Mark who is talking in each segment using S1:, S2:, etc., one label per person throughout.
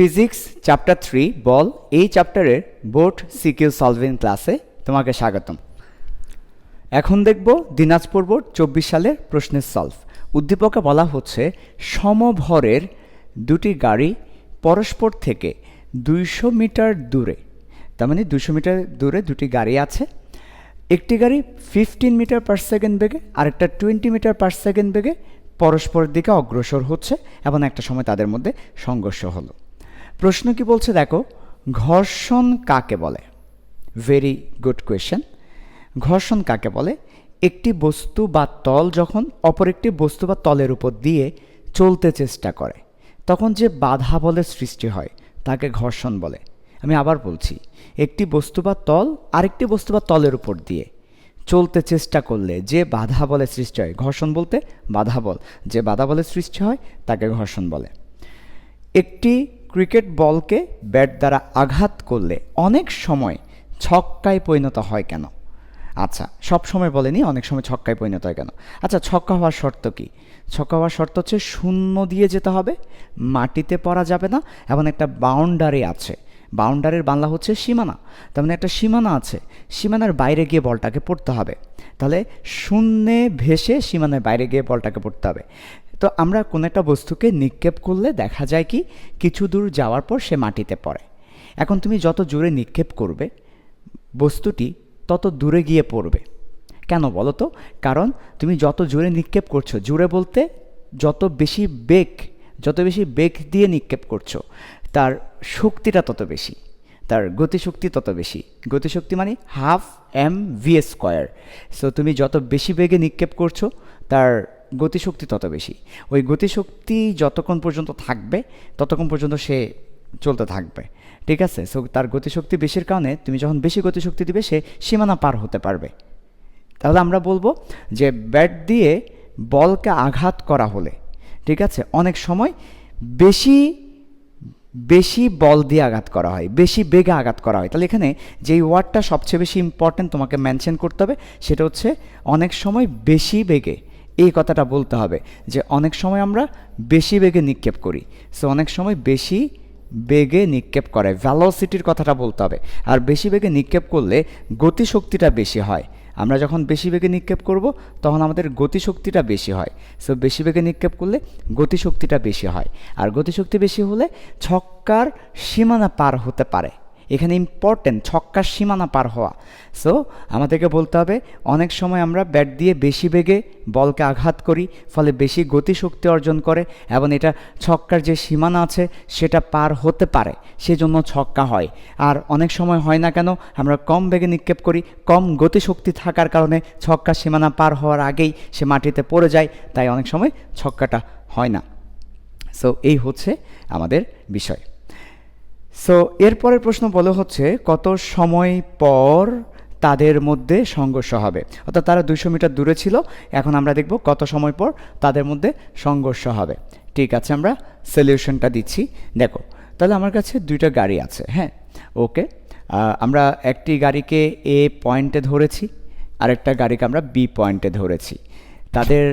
S1: Physics chapter three বল। এই চ্যাপ্টারের board CQ solving ক্লাসে তোমাকে স্বাগতম। এখন দেখব দিনাজপুর বোর্ড চব্বিশ সালের প্রশ্নের সলভ উদ্দীপকে বলা হচ্ছে, সমভরের দুটি গাড়ি পরস্পর থেকে দুইশো মিটার দূরে, তার মানে দুশো মিটার দূরে দুটি গাড়ি আছে। একটি গাড়ি ফিফটিন মিটার পার সেকেন্ড বেগে, আরেকটা টোয়েন্টি মিটার পার সেকেন্ড বেগে পরস্পরের দিকে অগ্রসর হচ্ছে, এবং একটা সময় তাদের মধ্যে সংঘর্ষ হলো। প্রশ্ন কি বলছে দেখো, ঘর্ষণ কাকে বলে? ভেরি গুড কোয়েশ্চেন ঘর্ষণ কাকে বলে? একটি বস্তু বা তল যখন অপর একটি বস্তু বা তলের উপর দিয়ে চলতে চেষ্টা করে, তখন যে বাধা বলের সৃষ্টি হয়, তাকে ঘর্ষণ বলে। আমি আবার বলছি, একটি বস্তু বা তল আরেকটি বস্তু বা তলের উপর দিয়ে চলতে চেষ্টা করলে যে বাধা বলে সৃষ্টি হয়, ঘর্ষণ বলতে বাধা বল, যে বাধা বলে সৃষ্টি হয়, তাকে ঘর্ষণ বলে। একটি ক্রিকেট বলকে ব্যাট দ্বারা আঘাত করলে অনেক সময় ছক্কায় পরিণত হয় কেন? আচ্ছা সব সময় বলেনি, অনেক সময় ছক্কায় পরিণত হয় কেন? আচ্ছা ছক্কা হওয়ার শর্ত কি? ছক্কা হওয়ার শর্ত হচ্ছে শূন্য দিয়ে যেতে হবে, মাটিতে পড়া যাবে না এবং একটা বাউন্ডারি আছে। বাউন্ডারির বাংলা হচ্ছে সীমানা। তার মানে একটা সীমানা আছে, সীমানার বাইরে গিয়ে বলটাকে পড়তে হবে। তাহলে শূন্যে ভেসে সীমানার বাইরে গিয়ে বলটাকে পড়তে হবে। তো আমরা কোনো একটা বস্তুকে নিক্ষেপ করলে দেখা যায় কি, কিছু দূর যাওয়ার পর সে মাটিতে পড়ে। এখন তুমি যত জোরে নিক্ষেপ করবে, বস্তুটি তত দূরে গিয়ে পড়বে। কেন বলো তো? কারণ তুমি যত জোরে নিক্ষেপ করছ, জোরে বলতে যত বেশি বেগ, যত বেশি বেগ দিয়ে নিক্ষেপ করছ, তার শক্তিটা তত বেশি, তার গতিশক্তি তত বেশি। গতিশক্তি মানে half M V square so তুমি যত বেশি বেগে নিক্ষেপ করছ, তার গতিশক্তি তত বেশি। ওই গতিশক্তি যতক্ষণ পর্যন্ত থাকবে, ততক্ষণ পর্যন্ত সে চলতে থাকবে। ঠিক আছে? সো তার গতিশক্তি বেশির কারণে তুমি যখন বেশি গতিশক্তি দিবে, সে সীমানা পার হতে পারবে। তাহলে আমরা বলব যে ব্যাট দিয়ে বলকে আঘাত করা হলে, ঠিক আছে? অনেক সময় বেশি বেশি বল দিয়ে আঘাত করা হয়, বেশি বেগে আঘাত করা হয়। তাহলে এখানে যেই ওয়ার্ডটা সবচেয়ে বেশি ইম্পর্ট্যান্ট তোমাকে মেনশন করতে হবে, সেটা হচ্ছে অনেক সময় বেশি বেগে এই কথাটা বলতে হবে যে অনেক সময় আমরা বেশি বেগে নিক্ষেপ করি। সো অনেক সময় বেশি বেগে নিক্ষেপ করে ভ্যালোসিটির কথাটা বলতে হবে। আর বেশি বেগে নিক্ষেপ করলে গতিশক্তিটা বেশি হয়। আমরা যখন বেশি বেগে নিক্ষেপ করব, তখন আমাদের গতিশক্তিটা বেশি হয়। সো বেশি বেগে নিক্ষেপ করলে গতিশক্তিটা বেশি হয়। আর গতিশক্তি বেশি হলে ছক্কার সীমানা পার হতে পারে। এখানে ইম্পর্টেন্ট ছক্কার সীমানা পার হওয়া। সো আমাদেরকে বলতে হবে, অনেক সময় আমরা ব্যাট দিয়ে বেশি বেগে বলকে আঘাত করি, ফলে বেশি গতিশক্তি অর্জন করে, এবং এটা ছক্কার যে সীমানা আছে, সেটা পার হতে পারে, সেজন্য ছক্কা হয়। আর অনেক সময় হয় না কেন, আমরা কম বেগে নিক্ষেপ করি, কম গতিশক্তি থাকার কারণে ছক্কার সীমানা পার হওয়ার আগেই সে মাটিতে পড়ে যায়, তাই অনেক সময় ছক্কাটা হয় না। সো এই হচ্ছে আমাদের বিষয়। সো এরপরের প্রশ্ন বলা হচ্ছে, কত সময় পর তাদের মধ্যে সংঘর্ষ হবে? অর্থাৎ তারা দুশো মিটার দূরে ছিল, এখন আমরা দেখব কত সময় পর তাদের মধ্যে সংঘর্ষ হবে। ঠিক আছে, আমরা সলিউশনটা দিচ্ছি। দেখো, তাহলে আমার কাছে দুইটা গাড়ি আছে হ্যাঁ? ওকে আমরা একটি গাড়িকে এ পয়েন্টে ধরেছি, আরেকটা গাড়িকে আমরা বি পয়েন্টে ধরেছি। তাদের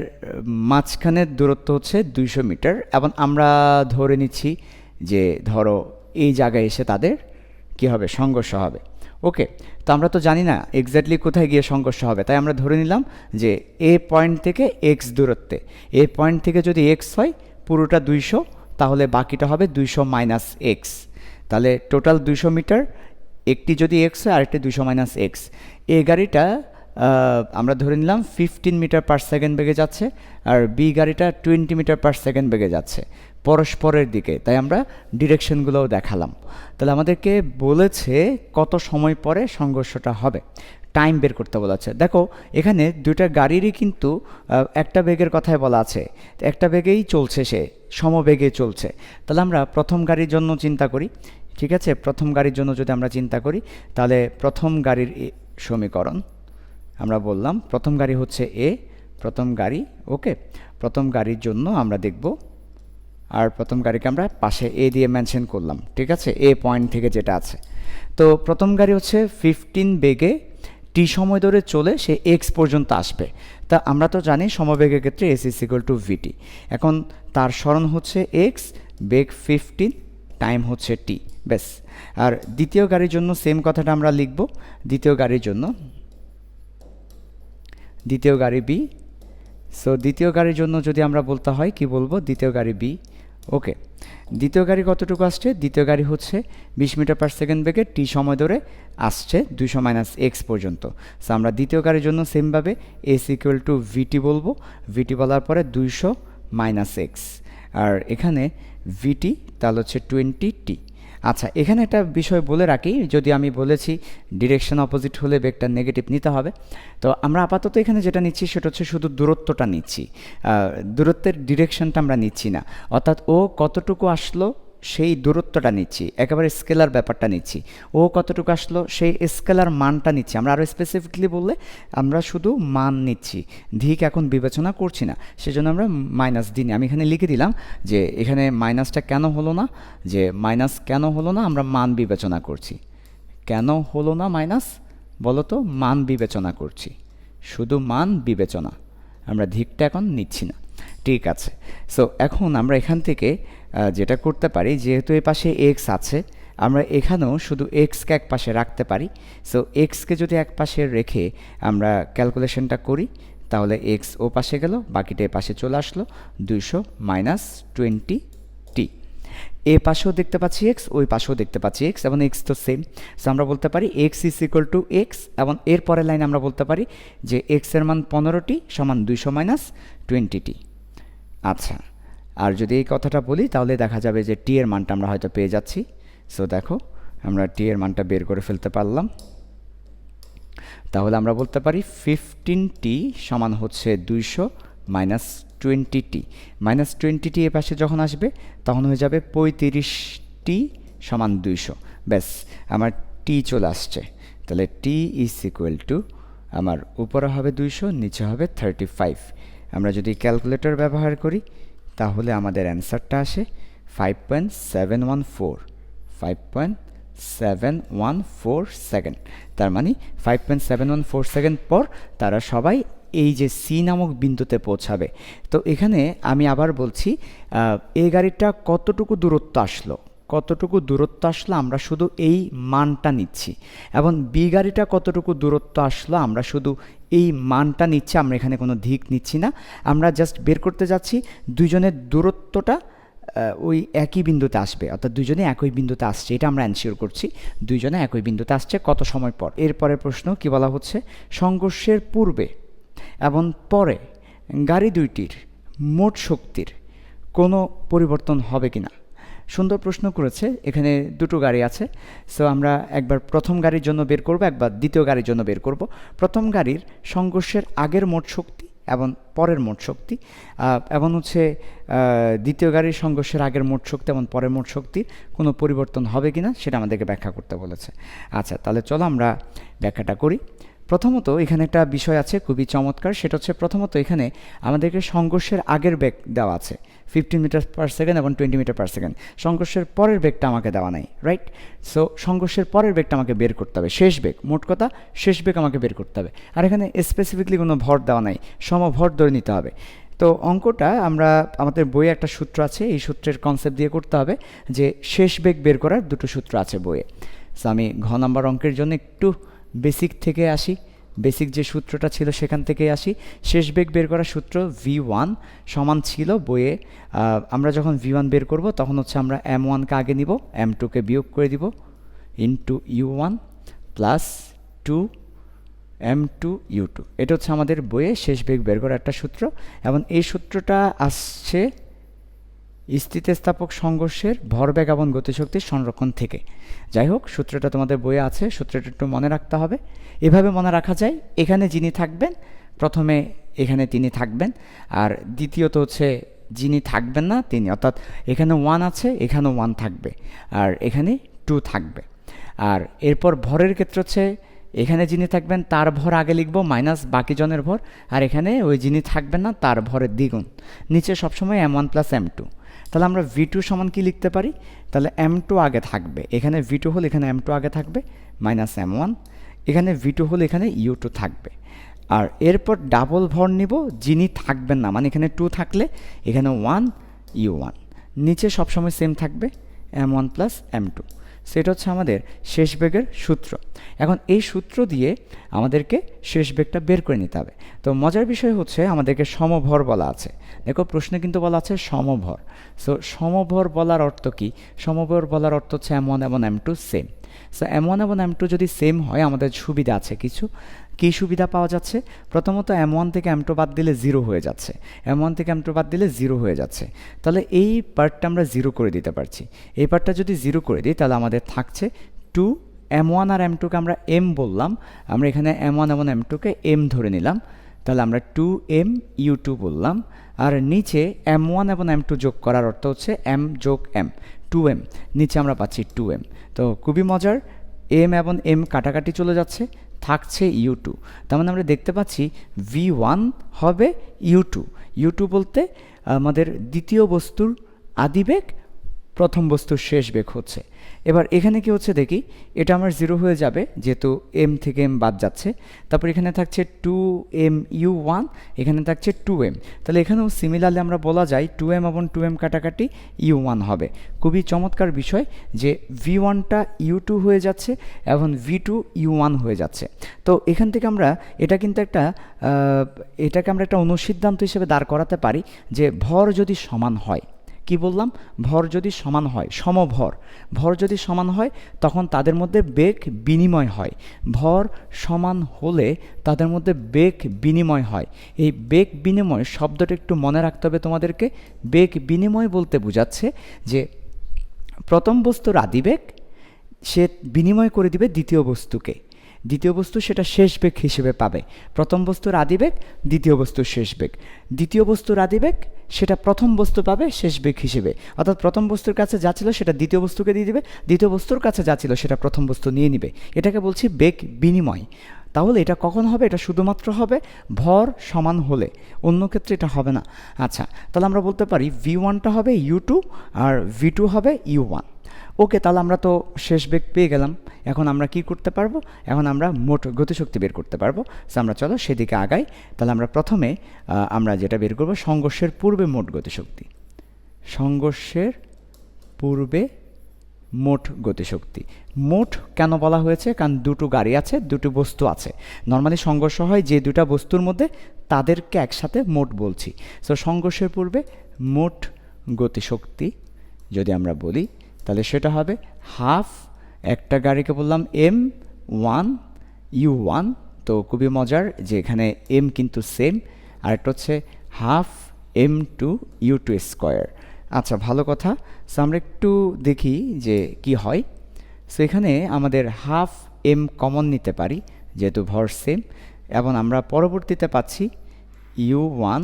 S1: মাঝখানের দূরত্ব হচ্ছে দুইশো মিটার, এবং আমরা ধরে নিচ্ছি যে, ধরো এই জায়গায় এসে তাদের কি হবে? সংঘর্ষ হবে। ওকে, তো আমরা তো জানি না এক্স্যাক্টলি কোথায় গিয়ে সংঘর্ষ হবে। তাই আমরা ধরে নিলাম যে এ পয়েন্ট থেকে এক্স দূরত্বে। এ পয়েন্ট থেকে যদি এক্স হয়, পুরোটা দুইশো, তাহলে বাকিটা হবে দুইশো মাইনাস এক্স তাহলে টোটাল দুইশো মিটার একটি যদি এক্স হয়, আরেকটি দুইশো মাইনাস এক্স এ গাড়িটা আমরা ধরে নিলাম ফিফটিন মিটার পার সেকেন্ড বেগে যাচ্ছে, আর বি গাড়িটা টোয়েন্টি মিটার পার সেকেন্ড বেগে যাচ্ছে। পরস্পরের দিকে, তাই আমরা ডিরেকশনগুলোও দেখালাম। তাহলে আমাদেরকে বলেছে কত সময় পরে সংঘর্ষটা হবে। টাইম বের করতে বলা আছে। দেখো, এখানে দুইটা গাড়িরই কিন্তু একটা বেগের কথাই বলা আছে। একটা বেগেই চলছে সে, সমবেগে চলছে। তাহলে আমরা প্রথম গাড়ির জন্য চিন্তা করি। ঠিক আছে? প্রথম গাড়ির জন্য যদি আমরা চিন্তা করি, তাহলে প্রথম গাড়ির সমীকরণ, আমরা বললাম প্রথম গাড়ি হচ্ছে এ, প্রথম গাড়ি, ওকে? প্রথম গাড়ির জন্য আমরা দেখব আর প্রথম গাড়িকে আমরা পাশে এ দিয়ে মেনশন করলাম, ঠিক আছে? এ পয়েন্ট থেকে যেটা আছে। তো প্রথম গাড়ি হচ্ছে ফিফটিন বেগে টি সময় ধরে চলে সে এক্স পর্যন্ত আসবে। তা আমরা তো জানি সমবেগের ক্ষেত্রে s is equal to vt এখন তার স্মরণ হচ্ছে এক্স বেগ ফিফটিন টাইম হচ্ছে টি ব্যাস। আর দ্বিতীয় গাড়ির জন্য সেম কথাটা আমরা লিখব। দ্বিতীয় গাড়ির জন্য, দ্বিতীয় গাড়ি বি সো দ্বিতীয় গাড়ির জন্য যদি আমরা বলতে হয়, কি বলব? দ্বিতীয় গাড়ি বি ওকে দ্বিতীয় গাড়ি কতটুকু আসছে? দ্বিতীয় গাড়ি হচ্ছে বিশ মিটার পার সেকেন্ড বেগে টি সময় ধরে আসছে দুইশো মাইনাস এক্স পর্যন্ত। সো আমরা দ্বিতীয় গাড়ির জন্য সেমভাবে এস ইকুয়াল টু ভিটি বলব। ভিটি বলার পরে দুইশো মাইনাস এক্স আর এখানে ভিটি তাহলে হচ্ছে টোয়েন্টি টি আচ্ছা এখানে একটা বিষয় বলে রাখি, যদি আমি বলেছি ডিরেকশন অপোজিট হলে বেগটা নেগেটিভ নিতে হবে। তো আমরা আপাতত এখানে যেটা নিচ্ছি সেটা হচ্ছে শুধু দূরত্বটা নিচ্ছি। দূরত্বের ডিরেকশনটা আমরা নিচ্ছি না। অর্থাৎ ও কতটুকু আসলো সেই দূরত্বটা নিচ্ছি, একেবারে স্কেলার ব্যাপারটা নিচ্ছি। ও কতটুকু আসলো? সেই স্কেলার মানটা নিচ্ছি। আমরা আরও স্পেসিফিকলি বললে আমরা শুধু মান নিচ্ছি, ধিক এখন বিবেচনা করছি না। সেজন্য আমরা মাইনাস দিন আমি এখানে লিখে দিলাম যে এখানে মাইনাসটা কেন হলো না? যে মাইনাস কেন হলো না? আমরা মান বিবেচনা করছি। কেন হলো না মাইনাস বলো তো, মান বিবেচনা করছি। শুধু মান বিবেচনা। আমরা ধিকটা এখন নিচ্ছি না। ঠিক আছে। সো এখন আমরা এখান থেকে যেটা করতে পারি, যেহেতু এ পাশে এক্স আছে, আমরা এখানেও শুধু এক্সকে এক পাশে রাখতে পারি। সো এক্সকে যদি এক পাশে রেখে আমরা ক্যালকুলেশনটা করি, তাহলে এক্স ও পাশে গেল, বাকিটা এ পাশে চলে আসলো, দুইশো মাইনাস টোয়েন্টি টি এ পাশেও দেখতে পাচ্ছি এক্স ওই পাশেও দেখতে পাচ্ছি এক্স এবং এক্স তো সেম সো আমরা বলতে পারি x is equal to x এবং এর পরের লাইনে আমরা বলতে পারি যে এক্সের মান পনেরোটি সমান দুইশো মাইনাস টোয়েন্টিটি আচ্ছা। আর যদি এই কথাটা বলি, তাহলে দেখা যাবে যে টি এর মানটা আমরা হয়তো পেয়ে যাচ্ছি। সো দেখো, আমরা টি এর মানটা বের করে ফেলতে পারলাম। তাহলে আমরা বলতে পারি ফিফটিন টি সমান হচ্ছে দুইশো minus twenty t minus twenty t এ পাশে যখন আসবে, তখন হয়ে যাবে পঁয়ত্রিশ টি সমান দুইশো। ব্যাস, আমার টি চলে আসছে। তাহলে টি ইজ ইকুয়াল টু আমার উপরে হবে দুইশো, নিচে হবে থার্টি ফাইভ আমরা যদি ক্যালকুলেটর ব্যবহার করি তাহলে আমাদের অ্যান্সারটা আসে five point seven one four five point seven one four second তার মানে five point seven one four second পর তারা সবাই এই যে সি নামক বিন্দুতে পৌঁছাবে। তো এখানে আমি আবার বলছি এই গাড়িটা কতটুকু দূরত্ব আসলো? কতটুকু দূরত্ব আসলো আমরা শুধু এই মানটা নিচ্ছি। এবং বি গাড়িটা কতটুকু দূরত্ব আসলো আমরা শুধু এই মানটা নিচ্ছি, আমরা এখানে কোনো ধিক নিচ্ছি না। আমরা জাস্ট বের করতে যাচ্ছি, দুইজনের দূরত্বটা ওই একই বিন্দুতে আসবে, অর্থাৎ দুজনে একই বিন্দুতে আসছে, এটা আমরা অ্যানসিওর করছি, দুইজনে একই বিন্দুতে আসছে কত সময় পর। এরপরের প্রশ্ন কি বলা হচ্ছে? সংঘর্ষের পূর্বে এবং পরে গাড়ি দুইটির মোট শক্তির কোনো পরিবর্তন হবে কিনা? সুন্দর প্রশ্ন করেছে, এখানে দুটো গাড়ি আছে। সো আমরা একবার প্রথম গাড়ির জন্য বের করব, একবার দ্বিতীয় গাড়ির জন্য বের করব। প্রথম গাড়ির সংঘর্ষের আগের মোট শক্তি এবং পরের মোট শক্তি এবং হচ্ছে দ্বিতীয় গাড়ির সংঘর্ষের আগের মোট শক্তি এবং পরের মোট শক্তির কোনো পরিবর্তন হবে কিনা সেটা আমাদেরকে ব্যাখ্যা করতে বলেছে। আচ্ছা তাহলে চলো আমরা ব্যাখ্যাটা করি। প্রথমত এখানে একটা বিষয় আছে খুবই চমৎকার, সেটা হচ্ছে প্রথমত এখানে আমাদেরকে সংঘর্ষের আগের বেগ দেওয়া আছে ফিফটিন মিটার পার সেকেন্ড এবং টোয়েন্টি মিটার পার সেকেন্ড সংঘর্ষের পরের বেগটা আমাকে দেওয়া নাই রাইট সো সংঘর্ষের পরের বেগটা আমাকে বের করতে হবে, শেষ বেগ, মোট কথা শেষ বেগ আমাকে বের করতে হবে। আর এখানে স্পেসিফিকলি কোনো ভর দেওয়া নাই সম সমভর ধরে নিতে হবে। তো অঙ্কটা আমরা, আমাদের বইয়ে একটা সূত্র আছে, এই সূত্রের কনসেপ্ট দিয়ে করতে হবে যে শেষ বেগ বের করার দুটো সূত্র আছে বইয়ে। সো আমি ঘ নাম্বার অঙ্কের জন্য একটু বেসিক থেকে আসি বেসিক যে সূত্রটা ছিল সেখান থেকে আসি। শেষ বেগ বের করার সূত্র ভি ওয়ান সমান ছিল বইয়ে আমরা যখন ভি ওয়ান বের করব তখন হচ্ছে আমরা এম ওয়ানকে আগে নিব এম টুকে বিয়োগ করে দিব into U one plus two M two U two এটা হচ্ছে আমাদের বইয়ে শেষ বেগ বের করার একটা সূত্র। এবং এই সূত্রটা আসছে স্থিতিস্থাপক সংঘর্ষের ভরবেগ এবং গতিশক্তির সংরক্ষণ থেকে। যাই হোক, সূত্রটা তোমাদের বইয়ে আছে, সূত্রটা একটু মনে রাখতে হবে। এভাবে মনে রাখা যায়, এখানে যিনি থাকবেন, প্রথমে এখানে তিনি থাকবেন, আর দ্বিতীয়ত হচ্ছে যিনি থাকবেন না, তিনি, অর্থাৎ এখানে ওয়ান আছে, এখানেও ওয়ান থাকবে, আর এখানে টু থাকবে। আর এরপর ভরের ক্ষেত্রে হচ্ছে, এখানে যিনি থাকবেন, তার ভর আগে লিখব মাইনাস বাকি জনের ভর, আর এখানে ওই যিনি থাকবেন না, তার ভরের দ্বিগুণ। নিচে সবসময় M one plus M two তাহলে আমরা ভি টু সমান কী লিখতে পারি? তাহলে এম টু আগে থাকবে। এখানে ভি টু হল এখানে এম টু আগে থাকবে মাইনাস এম ওয়ান এখানে ভি টু হল এখানে ইউ টু থাকবে। আর এরপর ডাবল ভর নিব, যিনি থাকবেন না মানে এখানে টু থাকলে এখানে ওয়ান ইউ ওয়ান নিচে সবসময় সেম থাকবে M one plus M two সেটা হচ্ছে আমাদের শেষ বেগের সূত্র। এখন এই সূত্র দিয়ে আমাদেরকে শেষ বেগটা বের করে নিতে হবে। তো মজার বিষয় হচ্ছে আমাদেরকে সমভর বলা আছে। দেখো প্রশ্নে কিন্তু বলা আছে সমভর। সো সমভর বলার অর্থ কি? সমভর বলার অর্থ হচ্ছে এমন এমন M two same so M one এবং এম টু যদি সেম হয়, আমাদের সুবিধা আছে কিছু। কী সুবিধা পাওয়া যাচ্ছে? প্রথমত এম ওয়ান থেকে এম টু বাদ দিলে জিরো হয়ে যাচ্ছে। এম ওয়ান থেকে এম টু বাদ দিলে জিরো হয়ে যাচ্ছে। তাহলে এই পার্টটা আমরা জিরো করে দিতে পারছি। এই পার্টটা যদি জিরো করে দিই, তাহলে আমাদের থাকছে টু এম ওয়ান আর এম টুকে আমরা এম বললাম। আমরা এখানে এম ওয়ান এবং এম টুকে এম ধরে নিলাম। তাহলে আমরা টু এম ইউ টু বললাম। আর নিচে এম ওয়ান এবং এম টু যোগ করার অর্থ হচ্ছে এম যোগ এম টু এম নিচে আমরা পাচ্ছি টু এম তো খুবই মজার এম এবং এম কাটাকাটি চলে যাচ্ছে, থাকছে ইউ টু তার মানে আমরা দেখতে পাচ্ছি ভি ওয়ান হবে ইউ টু ইউ টু বলতে আমাদের দ্বিতীয় বস্তুর আদিবেগ, প্রথম বস্তুর শেষ বেগ হচ্ছে। এবার এখানে কি হচ্ছে দেখি, এটা আমার জিরো হয়ে যাবে, যেহেতু এম থেকে এম বাদ যাচ্ছে, তারপর এখানে থাকছে টু এম ইউ ওয়ান এখানে থাকছে টু এম তাহলে এখানেও সিমিলারলি আমরা বলা যায় টু এম এবং টু এম কাটাকাটি ইউ ওয়ান হবে। খুবই চমৎকার বিষয় যে ভি ওয়ানটা ইউ টু হয়ে যাচ্ছে এবং ভি টু ইউ ওয়ান হয়ে যাচ্ছে। তো এখান থেকে আমরা এটা কিন্তু একটা এটাকে আমরা একটা অনুসিদ্ধান্ত হিসেবে দাঁড় করাতে পারি যে ভর যদি সমান হয় কি বললাম? ভর যদি সমান হয়, সমভর, ভর যদি সমান হয়, তখন তাদের মধ্যে বেগ বিনিময় হয়। ভর সমান হলে তাদের মধ্যে বেগ বিনিময় হয়। এই বেগ বিনিময় শব্দটা একটু মনে রাখতে হবে তোমাদেরকে। বেগ বিনিময় বলতে বোঝাচ্ছে যে প্রথম বস্তুর আদিবেগ সে বিনিময় করে দিবে দ্বিতীয় বস্তুকে। দ্বিতীয় বস্তু সেটা শেষ বেগ হিসেবে পাবে। প্রথম বস্তুর আদিবেগ দ্বিতীয় বস্তুর শেষ বেগ। দ্বিতীয় বস্তুর আদিবেগ সেটা প্রথম বস্তু পাবে শেষ বেগ হিসেবে। অর্থাৎ প্রথম বস্তুর কাছে যা ছিল সেটা দ্বিতীয় বস্তুকে দিয়ে দিবে, দ্বিতীয় বস্তুর কাছে যা ছিল সেটা প্রথম বস্তু নিয়ে নিবে। এটাকে বলছি বেগ বিনিময়। তাহলে এটা কখন হবে? এটা শুধুমাত্র হবে ভর সমান হলে। অন্য ক্ষেত্রে এটা হবে না। আচ্ছা তাহলে আমরা বলতে পারি ভি ওয়ানটা হবে ইউ টু আর ভি টু হবে ইউ ওয়ান ওকে, তাহলে আমরা তো শেষ বেগ পেয়ে গেলাম। এখন আমরা কি করতে পারব? এখন আমরা মোট গতিশক্তি বের করতে পারব। সো আমরা চলো সেদিকে আগাই। তাহলে আমরা প্রথমে আমরা যেটা বের করব, সংঘর্ষের পূর্বে মোট গতিশক্তি। সংঘর্ষের পূর্বে মোট গতিশক্তি। মোট কেন বলা হয়েছে? কারণ দুটো গাড়ি আছে, দুটো বস্তু আছে। নর্মালি সংঘর্ষ হয় যে দুটা বস্তুর মধ্যে, তাদেরকে একসাথে মোট বলছি। সো সংঘর্ষের পূর্বে মোট গতিশক্তি যদি আমরা বলি, তাহলে সেটা হবে হাফ একটা গাড়িকে বললাম এম ওয়ান ইউ ওয়ান তো খুবই মজার যে এখানে এম কিন্তু সেম আর একটা হচ্ছে half M two U two square আচ্ছা ভালো কথা। সো আমরা একটু দেখি যে কি হয়। সো এখানে আমাদের হাফ এম কমন নিতে পারি, যেহেতু ভর সেম এবং আমরা পরবর্তীতে পাচ্ছি U one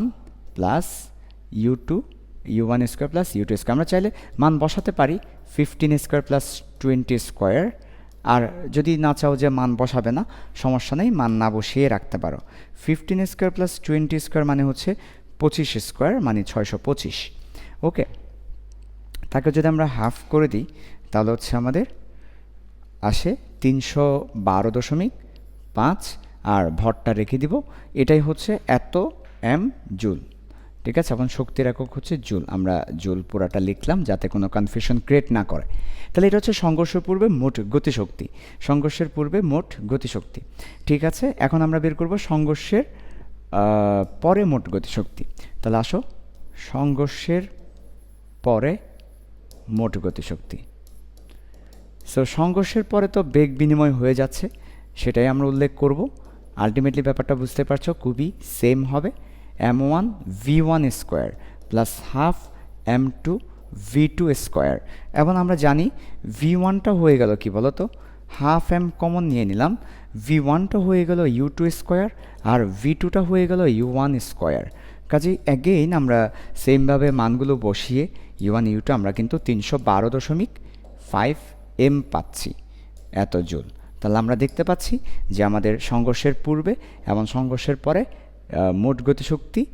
S1: plus U two U one square plus U two square আমরা চাইলে মান বসাতে পারি fifteen square plus twenty square আর যদি না চাও যে মান বসাবে না, সমস্যা নেই, মান না বসিয়ে রাখতে পারো। Fifteen square plus twenty square মানে হচ্ছে পঁচিশ স্কোয়ার মানে ছয়শো পঁচিশ। ওকে, তাকে যদি আমরা হাফ করে দিই, তাহলে হচ্ছে আমাদের আসে তিনশো বারো দশমিক পাঁচ। আর ভরটা রেখে দিব, এটাই হচ্ছে এত এম জুল। ঠিক আছে? এখন শক্তির একক হচ্ছে জুল। আমরা জুল পুরাটা লিখলাম যাতে কোনো কনফিউশন ক্রিয়েট না করে। তাহলে এটা হচ্ছে সংঘর্ষের পূর্বে মোট গতিশক্তি। সংঘর্ষের পূর্বে মোট গতিশক্তি। ঠিক আছে? এখন আমরা বের করব সংঘর্ষের পরে মোট গতিশক্তি। তাহলে আসো। সংঘর্ষের পরে মোট গতিশক্তি। সো সংঘর্ষের পরে তো বেগ বিনিময় হয়ে যাচ্ছে। সেটাই আমরা উল্লেখ করব। আলটিমেটলি ব্যাপারটা বুঝতে পারছ, খুবই সেম হবে। M one V one square plus half M two V two square এবং আমরা জানি ভি ওয়ানটা হয়ে গেল কি বলো তো? হাফ এম কমন নিয়ে নিলাম। ভি ওয়ানটা হয়ে গেল ইউ টু স্কোয়ার আর ভি টুটা হয়ে গেল ইউ ওয়ান স্কোয়ার কাজেই অ্যাগেইন আমরা সেমভাবে মানগুলো বসিয়ে ইউ ওয়ান ইউ টু আমরা কিন্তু তিনশো বারো দশমিক ফাইভ এম পাচ্ছি এত জুল। তাহলে আমরা দেখতে পাচ্ছি যে আমাদের সংঘর্ষের পূর্বে এবং সংঘর্ষের পরে মোট গতিশক্তি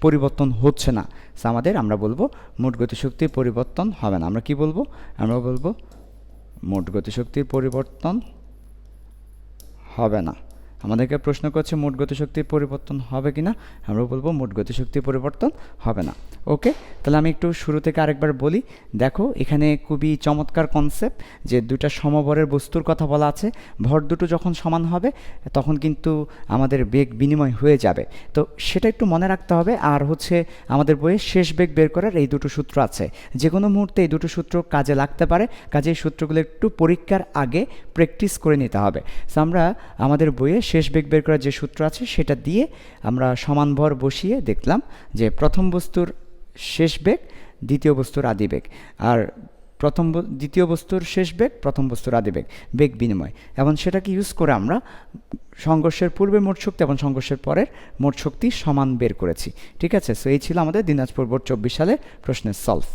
S1: পরিবর্তন হচ্ছে না। আমাদের আমরা বলব মোট গতিশক্তির পরিবর্তন হবে না। আমরা কি বলব? আমরা বলব মোট গতিশক্তির পরিবর্তন হবে না। আমাদেরকে প্রশ্ন করছে, মোট গতিশক্তির পরিবর্তন হবে কি না আমরা বলব, মোট গতিশক্তির পরিবর্তন হবে না। ওকে? তাহলে আমি একটু শুরু থেকে আরেকবার বলি। দেখো, এখানে খুবই চমৎকার কনসেপ্ট যে দুটা সমবরের বস্তুর কথা বলা আছে। ভর দুটো যখন সমান হবে, তখন কিন্তু আমাদের বেগ বিনিময় হয়ে যাবে। তো সেটা একটু মনে রাখতে হবে। আর হচ্ছে আমাদের বইয়ে শেষ বেগ বের করার এই দুটো সূত্র আছে। যে কোনো মুহূর্তে এই দুটো সূত্র কাজে লাগতে পারে। কাজে এই সূত্রগুলো একটু পরীক্ষার আগে প্র্যাকটিস করে নিতে হবে। আমরা আমাদের বইয়ে শেষ বেগ বের করার যে সূত্র আছে, সেটা দিয়ে আমরা সমান ভর বসিয়ে দেখলাম যে প্রথম বস্তুর শেষ বেগ, দ্বিতীয় বস্তুর আদি বেগ। আর প্রথম দ্বিতীয় বস্তুর শেষ বেগ, প্রথম বস্তুর আদি বেগ বেগ বিনিময়। এবং সেটাকে ইউজ করে আমরা সংঘর্ষের পূর্বে মোট শক্তি এবং সংঘর্ষের পরের মোট শক্তি সমান বের করেছি। ঠিক আছে? সো এই ছিল আমাদের দিনাজপুর বোর্ড চব্বিশ সালে প্রশ্নের সলভ